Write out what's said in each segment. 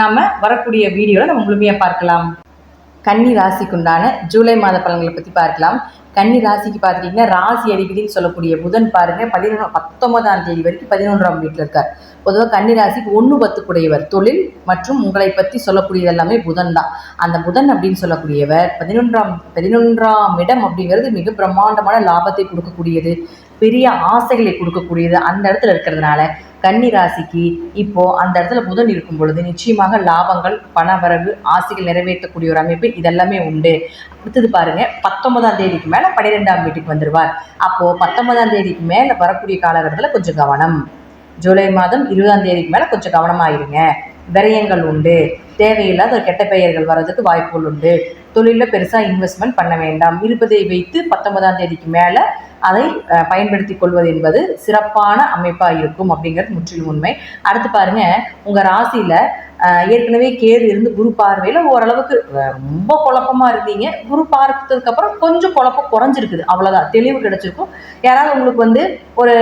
நாம் வரக்கூடிய வீடியோவில் நம்ம முழுமையாக பார்க்கலாம். கன்னி ராசிக்குண்டான ஜூலை மாத பலன்களை பற்றி பார்க்கலாம். கன்னி ராசிக்கு பார்த்துட்டிங்கன்னா ராசி அதிபதினு சொல்லக்கூடிய புதன் பாருங்கள் பதினொன்று பத்தொன்பதாம் தேதி வரைக்கும் பதினொன்றாம் வீட்டில் இருக்கார். பொதுவாக கன்னி ராசிக்கு ஒன்று பத்துக்குடையவர் தொழில் மற்றும் உங்களை பற்றி சொல்லக்கூடியது எல்லாமே புதன் தான். அந்த புதன் அப்படின்னு சொல்லக்கூடியவர் பதினொன்றாம் பதினொன்றாம் இடம் அப்படிங்கிறது மிக பிரம்மாண்டமான லாபத்தை கொடுக்கக்கூடியது. பெரிய ஆசைகளை கொடுக்கக்கூடியது அந்த இடத்துல இருக்கிறதுனால கன்னி ராசிக்கு இப்போ அந்த இடத்துல புதன் இருக்கும் பொழுது நிச்சயமாக லாபங்கள் பணவரவு ஆசைகள் நிறைவேற்றக்கூடிய ஒரு அமைப்பு இதெல்லாமே உண்டு. அடுத்தது பாருங்க பத்தொன்பதாம் தேதிக்கு மேலே பன்னிரெண்டாம் வீட்டுக்கு வந்துடுவார் அப்போ பத்தொன்பதாம் தேதிக்கு மேலே வரக்கூடிய காலகட்டத்தில் கொஞ்சம் கவனம். ஜூலை மாதம் இருபதாம் தேதிக்கு மேலே கொஞ்சம் கவனமாக இருங்க. விரயங்கள் உண்டு. தேவையில்லாத ஒரு கெட்ட பெயர்கள் வர்றதுக்கு வாய்ப்புகள் உண்டு. தொழிலில் பெருசாக இன்வெஸ்ட்மெண்ட் பண்ண வேண்டாம். இருப்பதை வைத்து பத்தொன்பதாம் தேதிக்கு மேலே அதை பயன்படுத்தி கொள்வது என்பது சிறப்பான அமைப்பாக இருக்கும் அப்படிங்கிறது முற்றிலும் உண்மை. அடுத்து பாருங்க உங்கள் ராசியில் ஏற்கனவே கேது இருந்து குரு பார்வையில் ஓரளவுக்கு ரொம்ப குழப்பமாக இருந்தீங்க. குரு பார்த்ததுக்கப்புறம் கொஞ்சம் குழப்பம் குறைஞ்சிருக்குது. அவ்வளோதான் தெளிவு கிடைச்சிருக்கும். யாராவது உங்களுக்கு வந்து ஒரு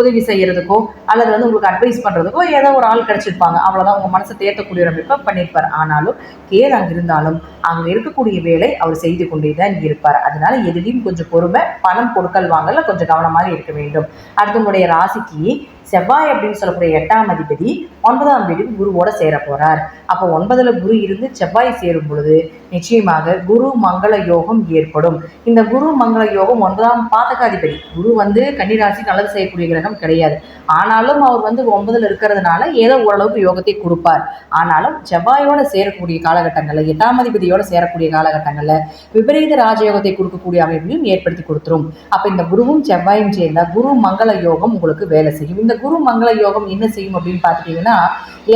உதவி செய்யறதுக்கோ அல்லது வந்து உங்களுக்கு அட்வைஸ் பண்ணுறதுக்கோ ஏதோ ஒரு ஆள் கிடைச்சிருப்பாங்க. அவ்வளோதான் உங்கள் மனசை தேர்த்தக்கூடிய ஒரு அமைப்பை பண்ணியிருப்பார். ஆனாலும் கேது அங்கே இருந்தாலும் அங்கே இருக்கக்கூடிய வேலை அவர் செய்து கொண்டே தான் இருப்பார். அதனால எதுலேயும் கொஞ்சம் பொறுமை பணம் கொடுக்கல் வாங்கல கொஞ்சம் கவனமாக இருக்க வேண்டும். அடுத்தவங்களுடைய ராசிக்கு செவ்வாய் அப்படின்னு சொல்லக்கூடிய எட்டாம் அதிபதி ஒன்பதாம் வீட்டுக்கு குருவோட சேர போறார். அப்போ ஒன்பதுல குரு இருந்து செவ்வாய் சேரும் பொழுது நிச்சயமாக குரு மங்கள யோகம் ஏற்படும். இந்த குரு மங்கள யோகம் ஒன்பதாம் பாதகாதிபதி. குரு வந்து கன்னிராசி நல்லது செய்யக்கூடிய கிரகம் கிடையாது. ஆனாலும் அவர் வந்து ஒன்பதுல இருக்கிறதுனால ஏதோ ஓரளவுக்கு யோகத்தை கொடுப்பார். ஆனாலும் செவ்வாயோட சேரக்கூடிய காலகட்டங்களில் எட்டாம் அதிபதியோட சேரக்கூடிய காலகட்டங்களில் விபரீத ராஜயோகத்தை கொடுக்கக்கூடிய அமைப்பையும் ஏற்படுத்தி கொடுத்துரும். அப்போ இந்த குருவும் செவ்வாயும் சேர்ந்தால் குரு மங்கள யோகம் உங்களுக்கு வேலை செய்யும். இந்த குரு மங்கள யோகம் என்ன செய்யும் அப்படின்னு பார்த்துட்டீங்கன்னா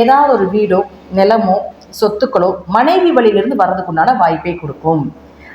ஏதாவது ஒரு வீடோ நிலமோ சொத்துக்களோ மனைவி வழியிலிருந்து வர்றதுக்குண்டான வாய்ப்பை கொடுக்கும்.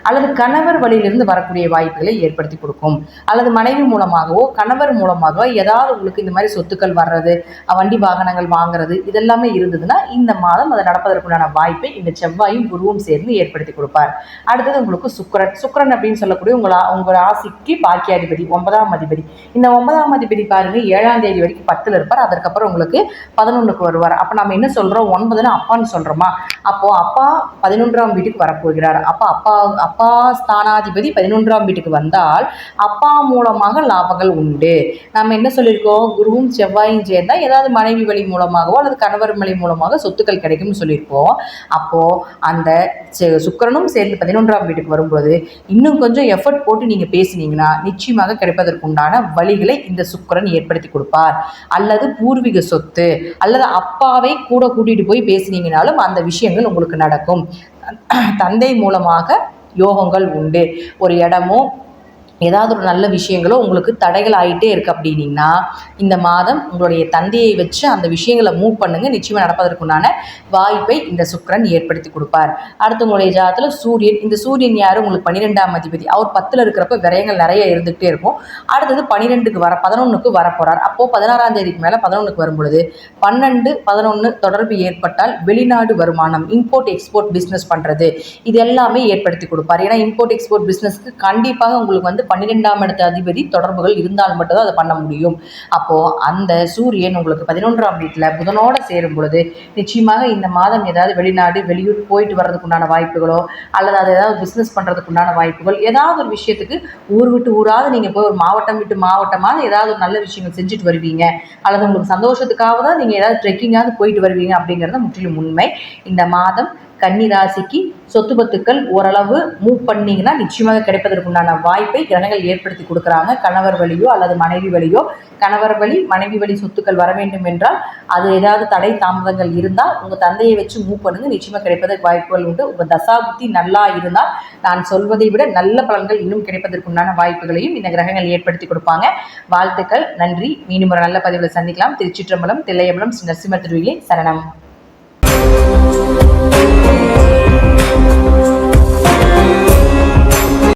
அல்லது கணவர் வழியிலிருந்து வரக்கூடிய வாய்ப்புகளை ஏற்படுத்தி கொடுக்கும். அல்லது மனைவி மூலமாகவோ கணவர் மூலமாகவோ ஏதாவது உங்களுக்கு இந்த மாதிரி சொத்துக்கள் வர்றது வண்டி வாகனங்கள் வாங்குறது இதெல்லாமே இருந்ததுன்னா இந்த மாதம் அது நடப்பதற்குண்டான வாய்ப்பை இந்த செவ்வாயும் குருவும் சேர்ந்து ஏற்படுத்தி கொடுப்பார். அடுத்தது உங்களுக்கு சுக்கரன். சுக்கரன் அப்படின்னு சொல்லக்கூடிய உங்களா உங்கள் ராசிக்கு பாக்கியாதிபதி ஒன்பதாம் அதிபதி. இந்த ஒன்பதாம் அதிபதி பாருங்க ஏழாம் தேதி வரைக்கும் பத்தில் இருப்பார். அதற்கப்புறம் உங்களுக்கு பதினொன்றுக்கு வருவார். அப்போ நம்ம என்ன சொல்கிறோம் ஒன்பதுன்னு அப்பான்னு சொல்கிறோமா அப்போது அப்பா பதினொன்றாம் வீட்டுக்கு வரப்போகிறார். அப்போ அப்பா அப்பா ஸ்தானாதிபதி பதினொன்றாம் வீட்டுக்கு வந்தால் அப்பா மூலமாக லாபங்கள் உண்டு. நம்ம என்ன சொல்லியிருக்கோம்? குருவும் செவ்வாயும் சேர்ந்தால் ஏதாவது மனைவி வழி மூலமாகவோ அல்லது கணவர் வழி மூலமாக சொத்துக்கள் கிடைக்கும்னு சொல்லியிருக்கோம் அப்போது அந்த சுக்கரனும் சேர்ந்து பதினொன்றாம் வீட்டுக்கு வரும்போது இன்னும் கொஞ்சம் எஃபர்ட் போட்டு நீங்கள் பேசுனீங்கன்னா நிச்சயமாக கிடைப்பதற்குண்டான வழிகளை இந்த சுக்கரன் ஏற்படுத்தி கொடுப்பார். அல்லது பூர்வீக சொத்து அல்லது அப்பாவை கூட கூட்டிகிட்டு போய் பேசுனீங்கனாலும் அந்த விஷயங்கள் உங்களுக்கு நடக்கும். தந்தை மூலமாக யோகங்கள் உண்டு. ஒரு இடமும் ஏதாவது ஒரு நல்ல விஷயங்களோ உங்களுக்கு தடைகள் ஆகிட்டே இருக்குது அப்படின்னீங்கன்னா இந்த மாதம் உங்களுடைய தந்தையை வச்சு அந்த விஷயங்களை மூவ் பண்ணுங்க. நிச்சயமாக நடப்பதற்குண்டான வாய்ப்பை இந்த சுக்கரன் ஏற்படுத்தி கொடுப்பார். அடுத்து உங்களுடைய ஜாதத்தில் சூரியன். இந்த சூரியன் யார்? உங்களுக்கு பன்னிரெண்டாம் அதிபதி. அவர் பத்தில் இருக்கிறப்ப விரயங்கள் நிறைய இருந்துகிட்டே இருக்கும். அடுத்தது பன்னிரெண்டுக்கு வர பதினொன்றுக்கு வரப்போகிறார் அப்போது பதினாறாம் தேதிக்கு மேலே பதினொன்றுக்கு வரும் பொழுது பன்னெண்டு பதினொன்று தொடர்பு ஏற்பட்டால் வெளிநாடு வருமானம் இம்போர்ட் எக்ஸ்போர்ட் பிஸ்னஸ் பண்ணுறது இது எல்லாமே ஏற்படுத்தி கொடுப்பார். ஏன்னா இம்போர்ட் எக்ஸ்போர்ட் பிஸ்னஸ்க்கு கண்டிப்பாக உங்களுக்கு வந்து பன்னிரெண்டாம் இடத்த அதிபதி தொடர்புகள் இருந்தால் மட்டும்தான் அதை பண்ண முடியும். அப்போது அந்த சூரியன் உங்களுக்கு பதினொன்றாம் வீட்டில் புதனோட சேரும் பொழுது நிச்சயமாக இந்த மாதம் ஏதாவது வெளிநாடு வெளியூர் போயிட்டு வர்றதுக்குண்டான வாய்ப்புகளோ அல்லது அது ஏதாவது பிஸ்னஸ் பண்ணுறதுக்குண்டான வாய்ப்புகள் ஏதாவது ஒரு விஷயத்துக்கு ஊர் விட்டு ஊராவது நீங்கள் போய் ஒரு மாவட்டம் விட்டு மாவட்டமாக ஏதாவது ஒரு நல்ல விஷயங்கள் செஞ்சுட்டு வருவீங்க. அல்லது உங்களுக்கு சந்தோஷத்துக்காக தான் நீங்கள் ஏதாவது ட்ரெக்கிங்காவது போயிட்டு வருவீங்க அப்படிங்கிறது முற்றிலும் உண்மை. இந்த மாதம் கன்னி ராசிக்கு சொத்து பத்துக்கள் ஓரளவு மூவ் பண்ணீங்கன்னா நிச்சயமாக கிடைப்பதற்குண்டான வாய்ப்பை கிரகங்கள் ஏற்படுத்தி கொடுக்குறாங்க. கணவர் வழியோ அல்லது மனைவி வழியோ. கணவர் வழி மனைவி வழி சொத்துக்கள் வர வேண்டும் என்றால் அது ஏதாவது தடை தாமதங்கள் இருந்தால் உங்கள் தந்தையை வச்சு மூவ் பண்ணுங்க. நிச்சயமாக கிடைப்பதற்கு வாய்ப்புகள் உண்டு. உங்கள் தசாபுத்தி நல்லா இருந்தால் நான் சொல்வதை விட நல்ல பலன்கள் இன்னும் கிடைப்பதற்குண்டான வாய்ப்புகளையும் இந்த கிரகங்கள் ஏற்படுத்தி கொடுப்பாங்க. வாழ்த்துக்கள். நன்றி. மீண்டும் ஒரு நல்ல பதிவில் சந்திக்கலாம். திருச்சிற்றம்பலம் தில்லையம்பலம் ஸ்ரீ நரசிம்ம திருவிழி சரணம். Yeah.